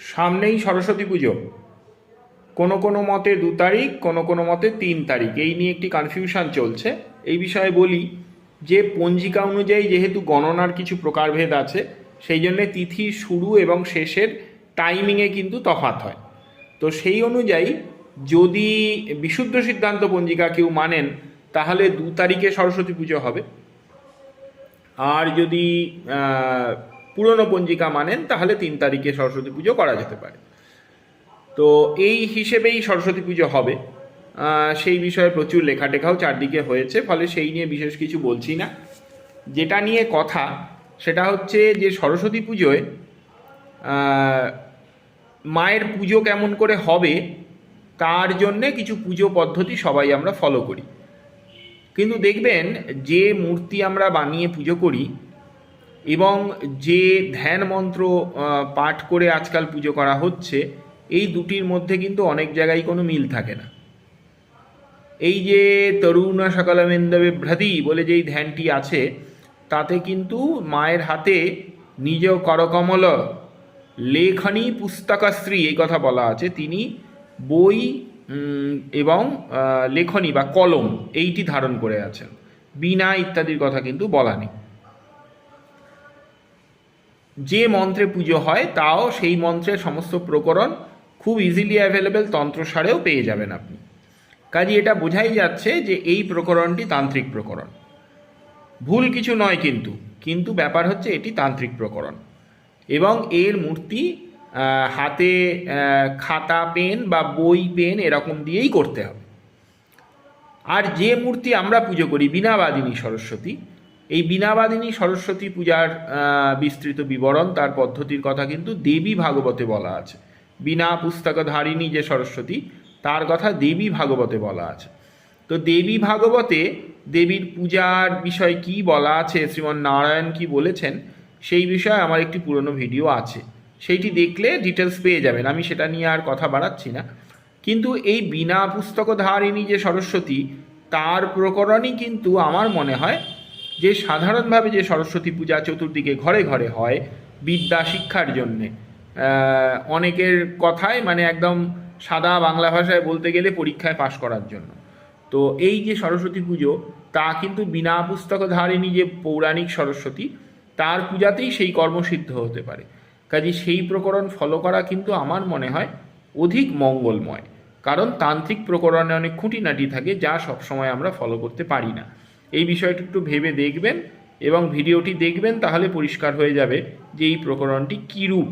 সামনেই সরস্বতী পুজো। কোনো কোনো মতে দু তারিখ, কোনো কোনো মতে তিন তারিখ। এই নিয়ে একটি কনফিউশন চলছে। এই বিষয়ে বলি যে পঞ্জিকা অনুযায়ী যেহেতু গণনার কিছু প্রকারভেদ আছে, সেই জন্যে তিথি শুরু এবং শেষের টাইমিংয়ে কিন্তু তফাৎ হয়। তো সেই অনুযায়ী যদি বিশুদ্ধ সিদ্ধান্ত পঞ্জিকা কেউ মানেন, তাহলে দু তারিখে সরস্বতী পুজো হবে। আর যদি পুরনো পঞ্জিকা মানেন, তাহলে তিন তারিখে সরস্বতী পুজো করা যেতে পারে। তো এই হিসেবেই সরস্বতী পুজো হবে। সেই বিষয়ে প্রচুর লেখাটেখাও চারদিকে হয়েছে, ফলে সেই নিয়ে বিশেষ কিছু বলছি না। যেটা নিয়ে কথা, সেটা হচ্ছে যে সরস্বতী পুজোয় মায়ের পুজো কেমন করে হবে, তার জন্যে কিছু পুজো পদ্ধতি সবাই আমরা ফলো করি। কিন্তু দেখবেন, যে মূর্তি আমরা বানিয়ে পুজো করি এবং যে ধ্যান মন্ত্র পাঠ করে আজকাল পুজো করা হচ্ছে, এই দুটির মধ্যে কিন্তু অনেক জায়গায় কোনো মিল থাকে না। এই যে তরুণ সকলমেন্দবে ভ্রাতি বলে যেই ধ্যানটি আছে, তাতে কিন্তু মায়ের হাতে নিজ করকমল, লেখনী পুস্তকশ্রী, এই কথা বলা আছে, তিনি বই এবং লেখনী বা কলম, এইটি ধারণ করে আছেন। বীণা ইত্যাদির কথা কিন্তু বলা নেই। যে মন্ত্রে পুজো হয়, তাও সেই মন্ত্রের সমস্ত প্রকরণ খুব ইজিলি অ্যাভেলেবেল তন্ত্রসারেও পেয়ে যাবেন আপনি। কাজে এটা বোঝাই যাচ্ছে যে এই প্রকরণটি তান্ত্রিক প্রকরণ। ভুল কিছু নয় কিন্তু কিন্তু ব্যাপার হচ্ছে এটি তান্ত্রিক প্রকরণ। এবং এর মূর্তি হাতে খাতা, পেন বা বই, পেন এরকম দিয়েই করতে হবে। আর যে মূর্তি আমরা পুজো করি বীণাবাদিনী সরস্বতী এই বীণাবাদিনী সরস্বতী পূজার বিস্তৃত বিবরণ, তার পদ্ধতির কথা কিন্তু দেবী ভাগবতে বলা আছে। বীণা পুস্তকধারিণী যে সরস্বতী, তার কথা দেবী ভাগবতে বলা আছে। তো দেবী ভাগবতে দেবীর পূজার বিষয় কি বলা আছে, শ্রীমন নারায়ণ কি বলেছেন, সেই বিষয়ে আমার একটি পুরনো ভিডিও আছে। সেইটি দেখলে ডিটেলস পেয়ে যাবেন, আমি সেটা নিয়ে আর কথা বাড়াচ্ছি না। কিন্তু এই বিনা পুস্তকধারিণী যে সরস্বতী, তার প্রকরণই কিন্তু আমার মনে হয় যে সাধারণভাবে যে সরস্বতী পূজা চতুর্দিকে ঘরে ঘরে হয়, বিদ্যা শিক্ষার জন্যে। অনেকের কথায় মানে একদম সাদা বাংলা ভাষায় বলতে গেলে পরীক্ষায় পাশ করার জন্য। তো এই যে সরস্বতী পুজো, তা কিন্তু বিনা পুস্তক পুস্তকধারিণী যে পৌরাণিক সরস্বতী, তার পূজাতেই সেই কর্মসিদ্ধ হতে পারে। কাজে সেই প্রকরণ ফলো করা কিন্তু আমার মনে হয় অধিক মঙ্গলময়। কারণ তান্ত্রিক প্রকরণে অনেক খুঁটিনাটি থাকে যা সবসময় আমরা ফলো করতে পারি না। এই বিষয়টি একটু ভেবে দেখবেন এবং ভিডিওটি দেখবেন তাহলে পরিষ্কার হয়ে যাবে যে এই প্রকরণটি কী রূপ।